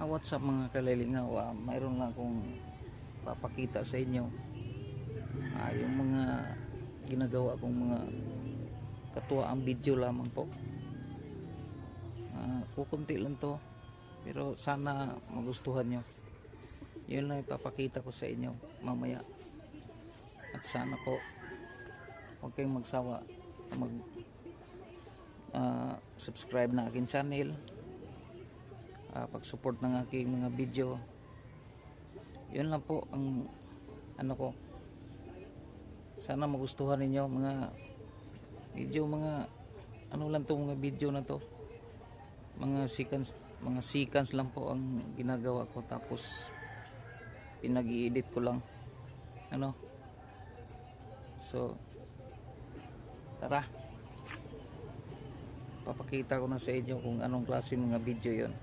Ah, what's up mga kalilingaw? Ah, mayroon lang akong papakita sa inyo. Ah, yung mga ginagawa kong mga katuwaang video lamang po. Ah, kukunti lang to. Pero sana magustuhan nyo. Yun lang ipapakita ko sa inyo mamaya. At sana po huwag kayong magsawa mag ah, subscribe na aking channel ah, pag-support ng aking mga video. Yun lang po ang ano ko. Sana magustuhan ninyo mga video mga ano lang to mga video na to. Mga seconds mga seconds lang po ang ginagawa ko tapos pinag-i-edit ko lang. Ano? So tara. Papakita ko na sa inyo kung anong klase mga video yon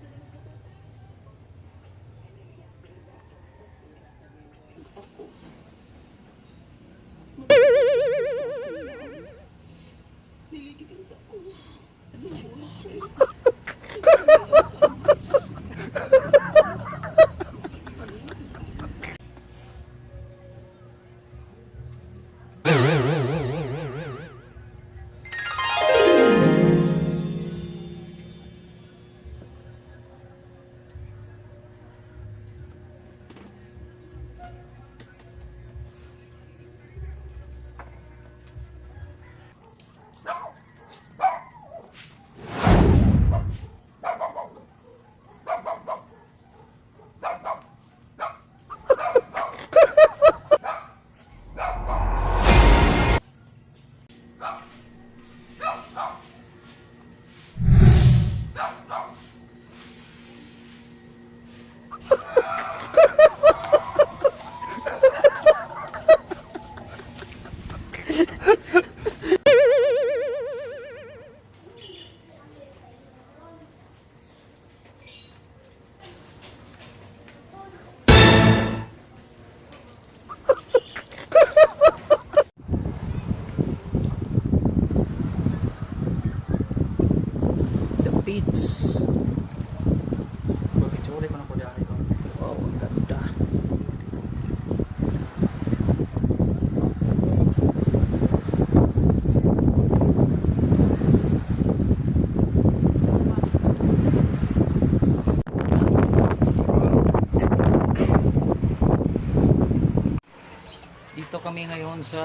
kami ngayon sa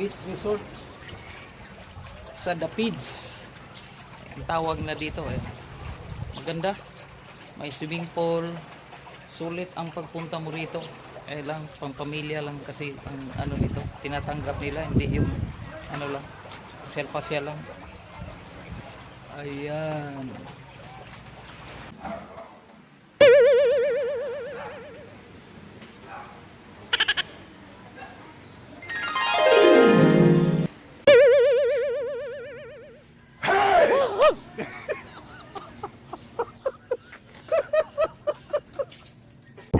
beach resort sa The Pids ang tawag na dito eh. Maganda. May swimming pool. Sulit ang pagpunta mo rito. Eh lang pampamilya lang kasi ang ano nito. Tinatanggap nila hindi yung ano lang. Selfasya lang. Ayan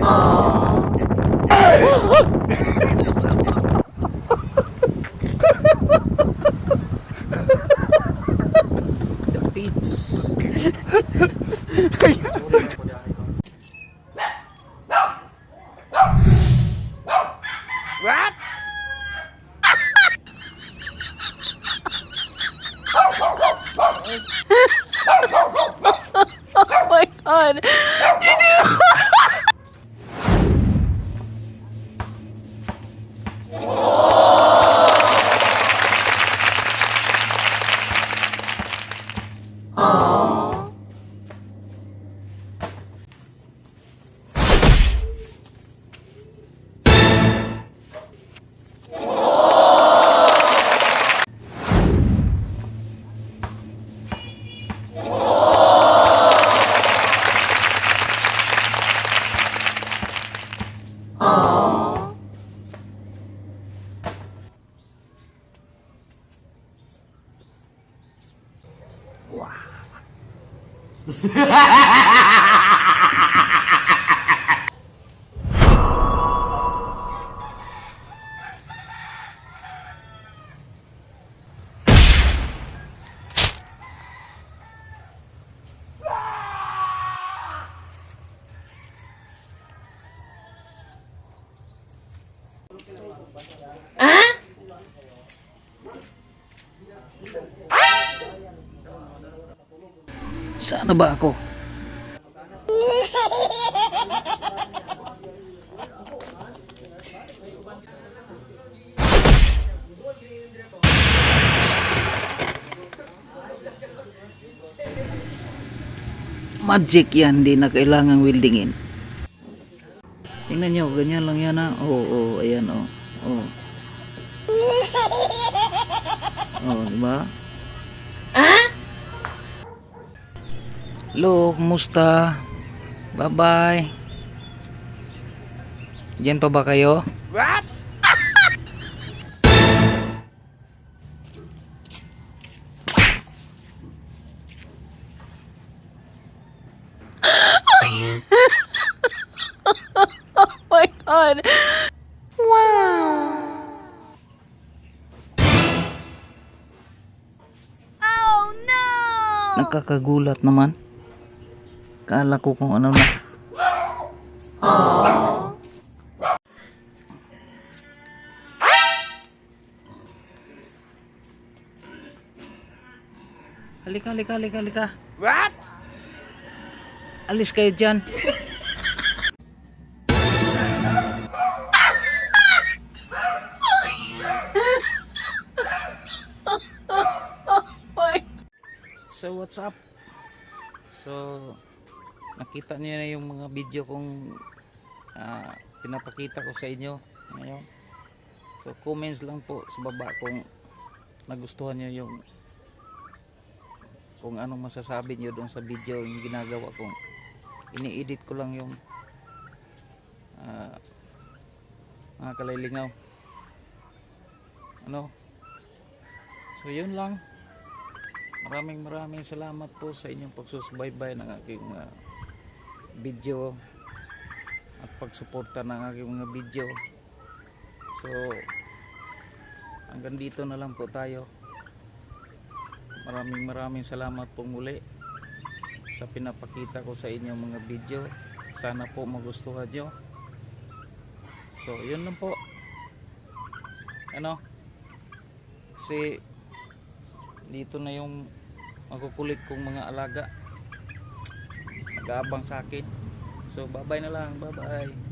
The Pids Picture ko Ah? Sana ba ako? Magic yan, hindi na kailangang weldingin. Tingnan nyo, ganyan lang yan ha. Oo, oo, ayan oo. Oo. Oh, di ba? Hello, kumusta? Bye-bye. Diyan pa ba kayo? Oh my god. Nakakagulat naman. Kala ko kung ano na. Halika, halika, halika, halika. What? Alis kayo dyan. So what's up? So nakita niyo na yung mga video kong ah, pinapakita ko sa inyo ngayon. So comments lang po sa baba kung nagustuhan niyo yung kung anong masasabi niyo doon sa video yung ginagawa kong ini-edit ko lang yung ah, mga kalaylingaw. Ano? So yun lang. Maraming maraming salamat po sa inyong pagsusubaybay ng aking uh, video at pagsuporta ng aking mga video. So hanggang dito na lang po tayo. Maraming maraming salamat po muli sa pinapakita ko sa inyong mga video. Sana po magustuhan nyo. So yun lang po. Ano? Kasi dito na yung makukulit kong mga alaga nag-aabang sa akin so bye bye na lang. Bye bye